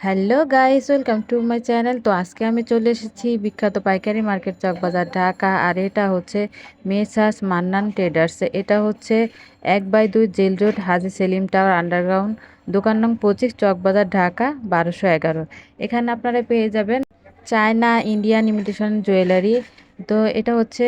Hello guys, welcome to my channel. তো আজকে আমি চলে এসেছি বিখ্যাত পাইকারি মার্কেট চকবাজার, ঢাকা। আর এটা হচ্ছে মেসাস মান্নান ট্রেডার্স। এটা হচ্ছে এক বাই দুই jail road, Haji Selim tower underground. দোকান নং পঁচিশ চকবাজার, ঢাকা, বারোশো এগারো। এখানে আপনারা পেয়ে যাবেন চায়না ইন্ডিয়ান ইমিটেশন জুয়েলারি তো এটা হচ্ছে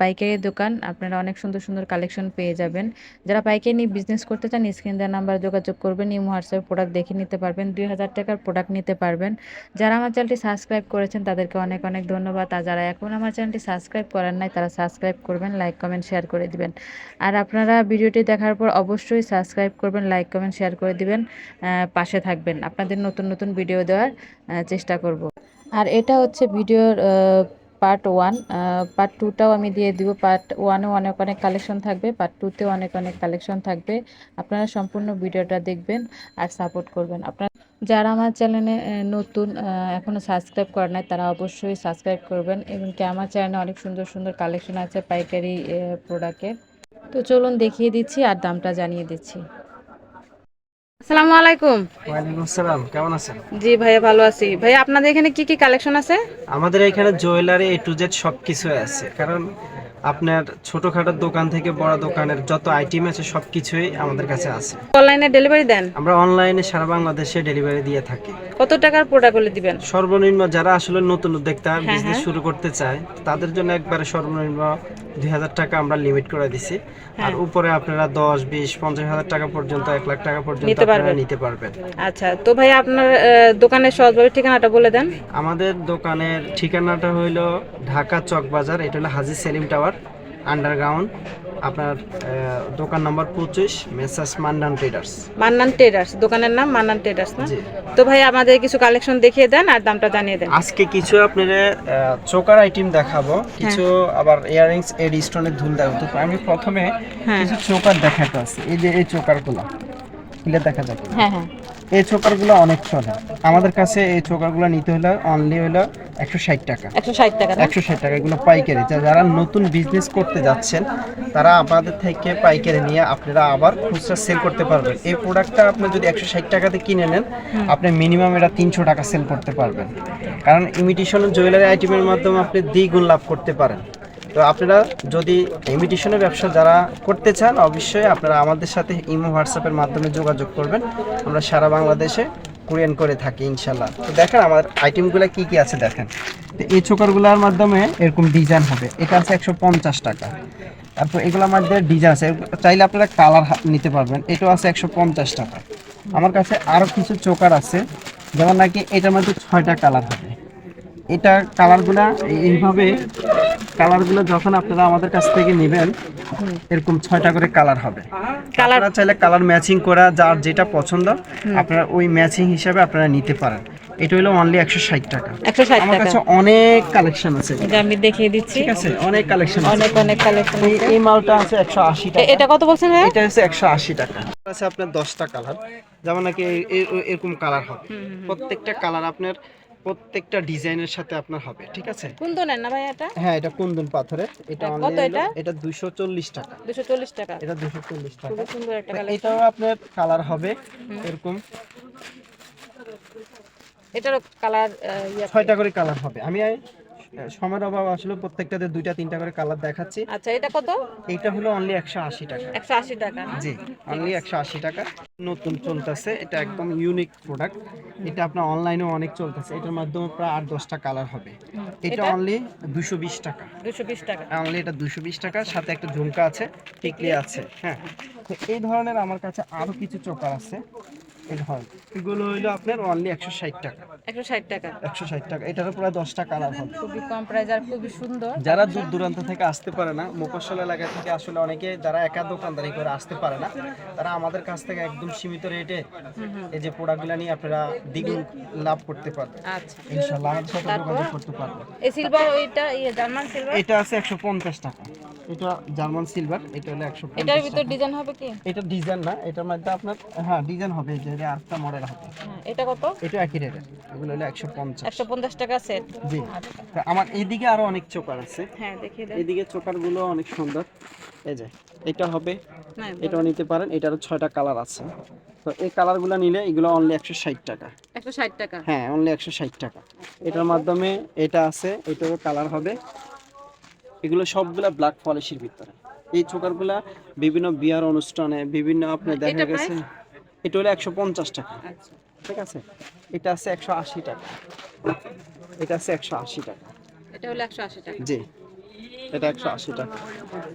পাইকারি দোকান। আপনারা অনেক সুন্দর সুন্দর কালেকশন পেয়ে যাবেন। যারা পাইকারি নিয়ে বিজনেস করতে চান স্ক্রিন দেওয়ার নাম্বার যোগাযোগ করবেন ইমো হোয়াটসঅ্যাপ প্রোডাক্ট দেখে নিতে পারবেন, দুই হাজার টাকার প্রোডাক্ট নিতে পারবেন। যারা আমার চ্যানেলটি সাবস্ক্রাইব করেছেন, তাদেরকে অনেক অনেক ধন্যবাদ। আর যারা এখন আমার চ্যানেলটি সাবস্ক্রাইব করেন নাই, তারা সাবস্ক্রাইব করবেন লাইক কমেন্ট শেয়ার করে দিবেন। আর আপনারা ভিডিওটি দেখার পর অবশ্যই সাবস্ক্রাইব করবেন লাইক কমেন্ট শেয়ার করে দিবেন পাশে থাকবেন। আপনাদের নতুন নতুন ভিডিও দেওয়ার চেষ্টা করব। আর এটা হচ্ছে ভিডিওর পার্ট ওয়ান পার্ট টুটাও আমি দিয়ে দিব। পার্ট ওয়ানেও অনেক অনেক কালেকশন থাকবে পার্ট টুতেও অনেক অনেক কালেকশন থাকবে। আপনারা সম্পূর্ণ ভিডিওটা দেখবেন আর সাপোর্ট করবেন। আপনারা যারা আমার চ্যানেলে নতুন এখনও সাবস্ক্রাইব করে নাই, তারা অবশ্যই সাবস্ক্রাইব করবেন। এবং কি আমার চ্যানেলে অনেক সুন্দর সুন্দর কালেকশন আছে পাইকারি প্রোডাক্টের তো চলুন দেখিয়ে দিচ্ছি আর দামটা জানিয়ে দিচ্ছি। আসসালামু আলাইকুম। ওয়ালাইকুম আসসালাম কেমন আছেন? জি ভাইয়া ভালো আছি। ভাইয়া আপনাদের এখানে কি কি কালেকশন আছে? আমাদের এখানে জুয়েলারি এ টু জেড সব কিছু আছে। কারণ আপনার ছোটখাটো দোকান থেকে বড় দোকানের যত আইটেম আছে সব কিছুই আমাদের কাছে আছে। অনলাইনে ডেলিভারি দেন? আমরা অনলাইনে সারা বাংলাদেশে ডেলিভারি দিয়ে থাকি। কত টাকার প্রোডাক্টগুলো দিবেন? সর্বনিম্ন যারা আসলে নতুন উদ্যোক্তা বিজনেস শুরু করতে চায় তাদের জন্য একবারে সর্বনিম্ন দুই হাজার টাকা আমরা লিমিট করে দিছি। আর উপরে আপনারা দশ বিশ পঞ্চাশ হাজার টাকা পর্যন্ত এক লাখ টাকা পর্যন্ত পারবেন। নিতে পারবেন। আচ্ছা তো ভাই আপনার দোকানের সহজভাবে ঠিকানাটা বলে দেন। আমাদের দোকানের ঠিকানাটা হইল ঢাকা চক বাজার এটা হলো হাজি সেলিম টাওয়ার আন্ডারগ্রাউন্ড। আপনার দোকান নম্বর পঁচিশ মেসাস মান্ডান ট্রেডার্স। মান্নান ট্রেডার্স দোকানের নাম মান্নান ট্রেডার্স না? তো ভাই আমাদের কিছু কালেকশন দেখিয়ে দেন আর দামটা জানিয়ে দেন। আজকে কিছু আপনাদের চোকার আইটেম দেখাবো। কিছু আবার ইয়াররিংস এড স্টোনের ধুল দেখাবো। তো আমি প্রথমে হ্যাঁ। কিছু চোকার দেখাতে আছে এই যে এই চোকারগুলো। খুলে দেখা যাবে হ্যাঁ হ্যাঁ। এই চোকারগুলো অনেক চলে আমাদের কাছে এই চোকারগুলো নিতে হলে অনলি হলো একশো ষাট টাকা। একশো ষাট টাকা একশো ষাট টাকা এগুলো পাইকারি। যারা নতুন বিজনেস করতে যাচ্ছেন তারা আমাদের থেকে পাইকারি নিয়ে আপনারা আবার খুচরা সেল করতে পারবেন। এই প্রোডাক্টটা আপনি যদি একশো ষাট টাকাতে কিনে নেন আপনি মিনিমাম এটা তিনশো টাকা সেল করতে পারবেন। কারণ ইমিটেশন জুয়েলারি আইটেমের মাধ্যমে আপনি দ্বিগুণ লাভ করতে পারেন। তো আপনারা যদি ইমিটেশনের ব্যবসা যারা করতে চান, অবশ্যই আপনারা আমাদের সাথে ইমো হোয়াটসঅ্যাপের মাধ্যমে যোগাযোগ করবেন। আমরা সারা বাংলাদেশে কুরিয়ান করে থাকি ইনশাল্লাহ তো দেখেন আমার আইটেমগুলো কি কি আছে দেখেন। তো এই চোকারগুলোর মাধ্যমে এরকম ডিজাইন হবে। এটা আছে একশো পঞ্চাশ টাকা। তারপর এগুলোর মধ্যে ডিজাইন আছে। চাইলে আপনারা কালার নিতে পারবেন। এটাও আছে একশো পঞ্চাশ টাকা। আমার কাছে আরও কিছু চোকার আছে। যেমন নাকি এটার মধ্যে ছয়টা কালার হবে। এটা কালারগুলা এইভাবে কালারগুলো যখন আপনারা আমাদের কাছ থেকে নেবেন এরকম ছয়টা করে কালার হবে। কালার আপনারা চাইলে কালার ম্যাচিং করা যার যেটা পছন্দ আপনারা ওই ম্যাচিং হিসাবে আপনারা নিতে পারেন। এটা হলো অনলি একশো ষাট টাকা। আমার কাছে অনেক কালেকশন আছে। আমি দেখিয়ে দিচ্ছি। ঠিক আছে অনেক কালেকশন অনেক অনেক কালেকশন এই মালটা আছে একশো আশি টাকা এটা কত বলছেন এটা হচ্ছে একশো আশি টাকা। আছে আপনার দশটা কালার যেমন নাকি এরকম কালার হবে। প্রত্যেকটা কালার আপনার প্রত্যেকটা ডিজাইনের সাথে আপনার হবে ঠিক আছে? কোন না ভাই এটা? হ্যাঁ এটা কুন্দন পাথরের। এটা কত এটা? এটা দুইশো চল্লিশ টাকা। দুশো চল্লিশ টাকা। এটা দুশো চল্লিশ টাকা। খুব সুন্দর একটা কালার এটাও আপনার কালার হবে এরকম। এটারও কালার ইয়ে ছয়টা করে কালার হবে। আমি সময়ের অভাব আসলে প্রত্যেকটাতে দুইটা তিনটা করে কালার দেখাচ্ছি। আচ্ছা এটা কত? এইটা হলো অনলি একশো আশি টাকা। একশো আশি টাকা। জি অনলি একশো আশি টাকা। নতুন চলতেছে এটা একদম ইউনিক প্রোডাক্ট এটা আপনার অনলাইনেও অনেক চলতেছে। এটার মাধ্যমে প্রায় আট দশটা কালার হবে। এটা অনলি দুশো বিশ টাকা। দুশো বিশ টাকা। অনলি এটা দুশো বিশ টাকা। সাথে একটা ঝুমকা আছে টিকলি আছে। হ্যাঁ তো এই ধরনের আমার কাছে আরও কিছু চোকার আছে। এই ধরনের। এগুলো হইল আপনার অনলি একশো ষাট টাকা। একশো ষাট টাকা। একশো ষাট টাকা। এটারও প্রায় দশটা কালার হবে। খুবই কম প্রাইস আর খুবই সুন্দর। যারা দূর দূরান্ত থেকে আসতে পারে না মফস্বল এলাকা থেকে আসলে অনেকে যারা একা দোকানদারি করে আসতে পারে না তারা আমাদের কাছ থেকে একদম সীমিত রেটে এই যে প্রোডাক্টগুলো নিয়ে আপনারা দ্বিগুণ লাভ করতে পারবেন। আচ্ছা। ইনশাল্লাহ আমাদের সাথে যোগাযোগ করতে পারবেন এই সিলভার ওইটা ইয়ে জার্মান সিলভার এটা আছে একশো পঞ্চাশ টাকা। এটা জার্মান সিলভার এটা হলো একশো এটার ভিতর ডিজাইন হবে কি? এটা ডিজাইন না এটার মধ্যে আপনার হ্যাঁ ডিজাইন হবে যে এটা আরেকটা মডেল হবে। হ্যাঁ, এটা কত? এটা একই রেটের এগুলো হলো টাকা সেট জি। আমার এইদিকে আরও অনেক চোকার আছে। হ্যাঁ দেখিয়ে দেন। এইদিকে চোকারগুলো অনেক সুন্দর। এই যে এটা হবে। এটাও নিতে পারেন। এটারও ছয়টা কালার আছে। তো এই কালারগুলো নিলে এগুলো অনলি টাকা। হ্যাঁ অনলি টাকা। এটার মাধ্যমে এটা আছে এটারও কালার হবে। এগুলো সবগুলা ব্ল্যাক পলিশির ভিতরে। এই চোকারগুলা বিভিন্ন বিয়ার অনুষ্ঠানে বিভিন্ন আপনার দেখা গেছে। এটা হলো একশো পঞ্চাশ টাকা। আচ্ছা। ঠিক আছে? এটা আছে একশো আশি টাকা। এটা আছে একশো আশি টাকা। এটা হলো একশো আশি টাকা। জি এটা একশো আশি টাকা।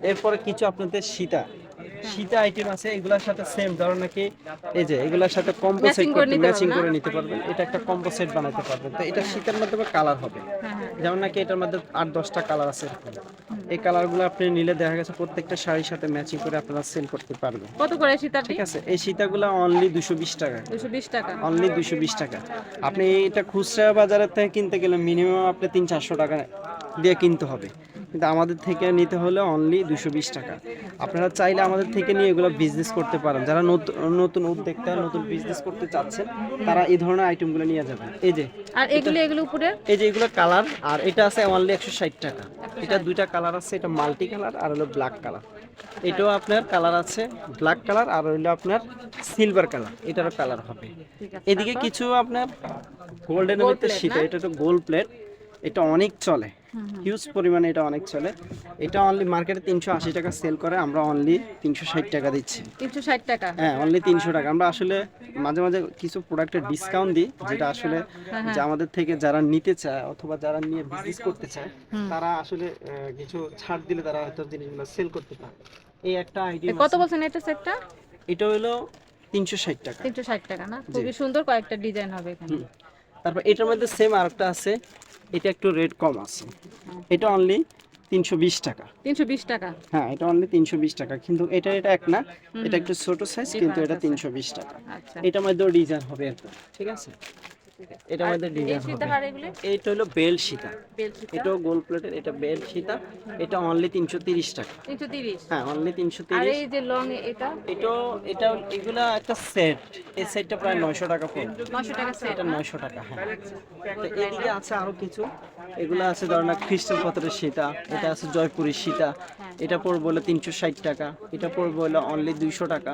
এরপরে কিছু আপনাদের সীতা। সীতা আইটেম আছে এগুলোর সাথে সেম ধরো নাকি? এই যে এগুলোর সাথে কম্পোসেট করে নিতে ম্যাচিং পারবেন, করে নিতে পারবেন। এটা একটা কম্পোসেট বানাতে পারবেন। তো এটা শীতের মাধ্যমে কালার হবে। হ্যাঁ। যেমন নাকি এটার মধ্যে আট দশটা কালার আছে। এই কালারগুলো আপনি নিলে দেখা গেছে প্রত্যেকটা শাড়ির সাথে ম্যাচিং করে আপনারা সেল করতে পারবেন। কত করে সীতা ঠিক আছে এই সীতাগুলো অনলি দুশো বিশ টাকা। দুশো বিশ টাকা। অনলি দুশো বিশ টাকা। আপনি এটা খুচরা বাজারের থেকে কিনতে গেলে মিনিমাম আপনি তিন চারশো টাকা দিয়ে কিনতে হবে। কিন্তু আমাদের থেকে নিতে হলে অনলি দুশো বিশ টাকা। আপনারা চাইলে আমাদের থেকে নিয়ে এগুলো বিজনেস করতে পারেন। যারা নতুন নতুন উদ্যোক্তা নতুন বিজনেস করতে চাচ্ছেন তারা এই ধরনের আইটেমগুলো নিয়ে যাবেন। এই যে আর এগুলো এগুলো উপরে? এই যে এগুলো কালার আর এটা আছে অনলি একশো ষাট টাকা। এটা দুইটা কালার আছে এটা মাল্টি কালার আর হলো ব্ল্যাক কালার এটাও আপনার কালার আছে ব্ল্যাক কালার আর হইল আপনার সিলভার কালার এটারও কালার হবে। এদিকে কিছু আপনার গোল্ডেনের ভিতরে plate শীত এটা তো গোল্ড প্লেট এটা অনেক চলে। হিউজ পরিমাণে এটা অনেক চলে। এটা অনলি মার্কেটে তিনশো আশি টাকা সেল করে আমরা অনলি তিনশো ষাট টাকা দিচ্ছি। তিনশো ষাট টাকা? হ্যাঁ অনলি তিনশো টাকা। আমরা আসলে মাঝে মাঝে কিছু প্রোডাক্টের ডিসকাউন্ট দিই যেটা আসলে যে আমাদের থেকে যারা নিতে চায় অথবা যারা নিয়ে বিজনেস করতে চায় তারা আসলে কিছু ছাড় দিলে তারা হয়তো জিনিসগুলো সেল করতে পারে। এই একটা আইডিয়া কত বলছেন এটা সেটটা এটা হলো তিনশো ষাট টাকা। তিনশো ষাট টাকা না? খুবই সুন্দর কয়েকটা ডিজাইন হবে এখানে। তারপর এটার মধ্যে সেম আরেকটা আছে। এটা একটু রেট কম আছে। এটা অনলি তিনশো বিশ টাকা। তিনশো বিশ টাকা? হ্যাঁ এটা অনলি তিনশো বিশ টাকা। কিন্তু এটা এটা এক না এটা একটু ছোট সাইজ কিন্তু এটা তিনশো বিশ টাকা। এটা মধ্যে ডিজাইন হবে ঠিক আছে? মধ্যে এই ডিজাইন এইটা হলো বেল সীতা। এটাও গোল প্লেটের এটা বেল সীতা। এটা অনলি তিনশো তিরিশ টাকা। তিনশো তিরিশ? হ্যাঁ অনলি আর এই যে লং এটা? এটাও এটা এগুলা একটা সেট এই সেটটা প্রায় নয়শো টাকা পড়বে নশো টাকা সেট এটা নয়শো টাকা হ্যাঁ। তো এদিকে আছে আরও কিছু। এগুলো আছে ধরেন খ্রিস্টান পাথরের সীতা এটা আছে জয়পুরি সীতা। এটা পড়বে হলো তিনশো ষাট টাকা। এটা পড়বে হলো অনলি দুইশো টাকা।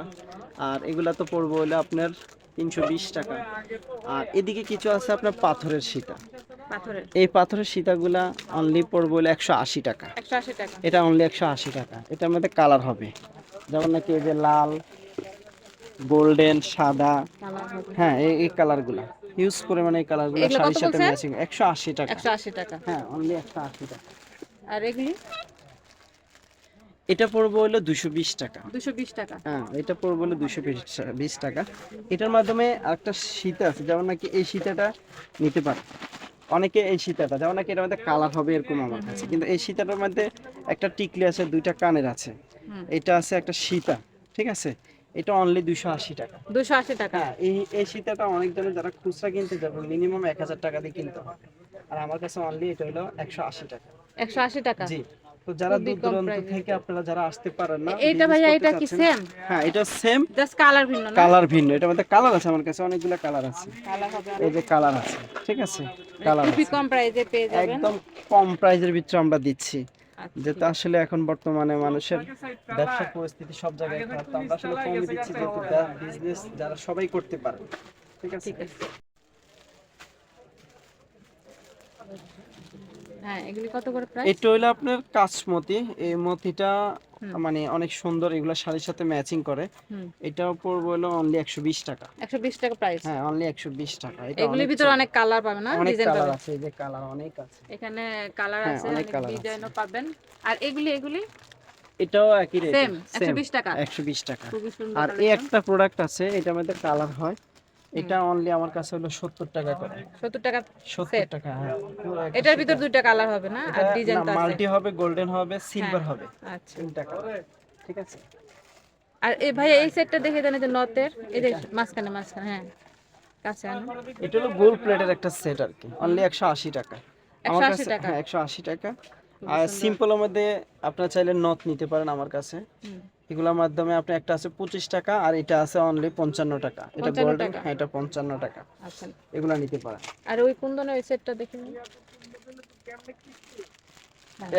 আর এগুলা তো পড়বে হলো আপনার তিনশো বিশ টাকা। আর এদিকে কিছু আছে আপনার পাথরের সীতা। পাথরের। এই পাথরের সীতাগুলা অনলি পড়বে হলো একশো আশি টাকা। এটা অনলি একশো আশি টাকা। এটার মধ্যে কালার হবে। যেমন নাকি এই যে লাল গোল্ডেন সাদা। হ্যাঁ এই এই কালারগুলো। ইউজ পরিমাণে এই কালারগুলো শাড়ির সাথে? ম্যাচিং একশো আশি টাকা। একশো আশি টাকা। হ্যাঁ অনলি একশো আশি টাকা। আর এগুলি? এটা পড়বে হলো দুশো বিশ টাকা। দুশো বিশ টাকা। হ্যাঁ এটা পড়বে হলো দুশো বিশ টাকা। এটার মাধ্যমে আরেকটা সীতা আছে যেমন নাকি এই সীতাটা নিতে পারে। অনেকে এই সীতাটা যেমন নাকি এটার মধ্যে কালার হবে এরকম আমার কাছে। কিন্তু এই সীতাটার মধ্যে একটা টিকলি আছে দুইটা কানের আছে। এটা আছে একটা সীতা ঠিক আছে? এটা অনলি দুশো আশি টাকা। দুশো আশি টাকা। হ্যাঁ এই এই সীতাটা অনেক জনের যারা খুচরা কিনতে যাবে মিনিমাম এক হাজার টাকা দিয়ে কিনতে হবে আর আমার কাছে অনলি এটা হলো একশো আশি টাকা। একশো আশি টাকা। জি। তো যারা দূর দূরান্ত থেকে আপনারা যারা আসতে পারেন না ভাইয়া এটা কি সেম হ্যাঁ এটা সেম জাস্ট কালার ভিন্ন না? কালার ভিন্ন এটা মধ্যে কালার আছে আমার কাছে অনেকগুলো কালার আছে। এই যে কালার আছে ঠিক আছে? কালার খুবই কম প্রাইসে পেয়ে যাবেন। একদম কম প্রাইজের ভিতরে আমরা দিচ্ছি। আচ্ছা। যেটা আসলে এখন বর্তমানে মানুষের ব্যবসা পরিস্থিতি সব জায়গায় খারাপ তো আমরা আসলে কমে দিচ্ছি যেহেতু বিজনেস যারা সবাই করতে পারে ঠিক আছে ঠিক আছে হ্যাঁ এগুলি কত করে প্রাইস এটা হইল আপনার কাচমতি এই মতিটা মানে অনেক সুন্দর এগুলো শাড়ির সাথে ম্যাচিং করে। হুম। এটাও পড়বে হলো অনলি একশো বিশ টাকা। একশো বিশ টাকা প্রাইস হ্যাঁ অনলি একশো বিশ টাকা। এটা এগুলির ভিতরে অনেক কালার পাবেন না? ডিজাইন পাবেন? আছে এই যে কালার অনেক আছে। এখানে কালার হ্যাঁ, আছে অনেক ডিজাইনও পাবেন। আর এগুলি এগুলি? এটাও একই রেট সেম একশো বিশ টাকা। একশো বিশ টাকা। আর এই একটা প্রোডাক্ট আছে এটার মধ্যে কালার হয়। এটা অনলি আমার কাছে হলো সত্তর টাকা করে। সত্তর টাকা সত্তর টাকা হ্যাঁ। এটার ভিতর দুইটা কালার হবে না? আর ডিজাইন তো আছে। মাল্টি হবে গোল্ডেন হবে সিলভার হ্যাঁ। হবে আচ্ছা। তিনটা কালার ঠিক আছে? আর এই ভাই এই সেটটা দেখে দেন যে নতের এই যে মাঝখানে মাঝখানে হ্যাঁ কাছে আনো। এটা হলো গোল্ড প্লেটের একটা সেট আর কি অনলি একশো আশি টাকা। আমার 180 টাকা? হ্যাঁ একশো আশি টাকা। আর সিম্পলের মধ্যে আপনারা চাইলে নথ নিতে পারেন আমার কাছে। হুম। এগুলোর মাধ্যমে আপনি একটা আছে পঁচিশ টাকা আর এটা আছে অনলি পঞ্চান্ন টাকা। এটা 55 গোল্ডেন হ্যাঁ এটা পঞ্চান্ন টাকা। আচ্ছা। এগুলা নিতে পারেন। আর ওই কুন্দনের ওই সেটটা দেখে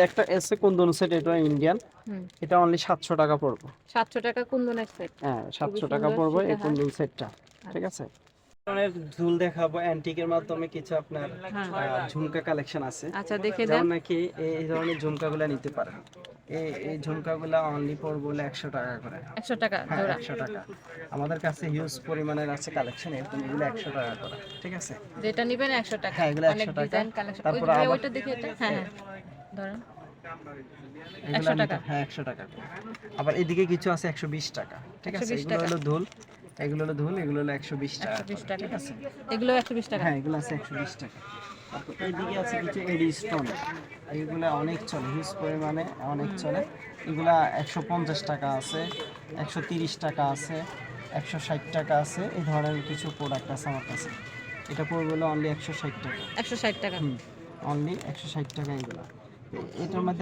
একটা এসে কুন্দন সেট এটা ইন্ডিয়ান এটা অনলি সাতশো টাকা পড়বে। সাতশো টাকা কুন্দনের সেট হ্যাঁ সাতশো টাকা পড়বে এই হ্যাঁ। কুন্দন সেটটা ঠিক আছে? ধরনের ঝুল দেখাবো অ্যান্টিকের মাধ্যমে কিছু আপনার হ্যাঁ। ঝুমকা কালেকশন আছে। আচ্ছা দেখে দেন। নাকি এই ধরনের ঝুমকাগুলো নিতে পারেন। এই এই ঝুমকাগুলো অনলি পড়বে বলে একশো টাকা করে। একশো টাকা হ্যাঁ জোড়া। একশো টাকা। আমাদের কাছে হিউজ পরিমাণের আছে কালেকশন এরকম এগুলো একশো টাকা করে ঠিক আছে? যেটা নিবেন একশো টাকা। হ্যাঁ, এগুলো 100 টাকা। তারপরে আবার- ওইটা দেখে এটা। হ্যাঁ হ্যাঁ। ধরেন। এগুলো 100 নিতে- টাকা? হ্যাঁ একশো টাকা আবার এদিকে কিছু আছে একশো বিশ টাকা ঠিক আছে? 120 এগুলো হলো ধুল। এগুলো হলো ধুল এগুলো হলো একশো বিশ টাকা একশো ঠিক আছে? এগুলো একশো বিশ টাকা। হ্যাঁ এগুলো আছে একশো বিশ টাকা। এইদিকে আছে কিছু এডি স্টোন। এইগুলা অনেক চলে হিউজ পরিমাণে অনেক চলে। এগুলা একশো পঞ্চাশ টাকা আছে একশো তিরিশ টাকা আছে একশো ষাট টাকা আছে এই ধরনের কিছু প্রোডাক্ট আছে আমার কাছে। এটা পড়বে হলো অনলি একশো ষাট টাকা। একশো ষাট টাকা। হুম অনলি একশো ষাট টাকা এগুলো। এটার মধ্যে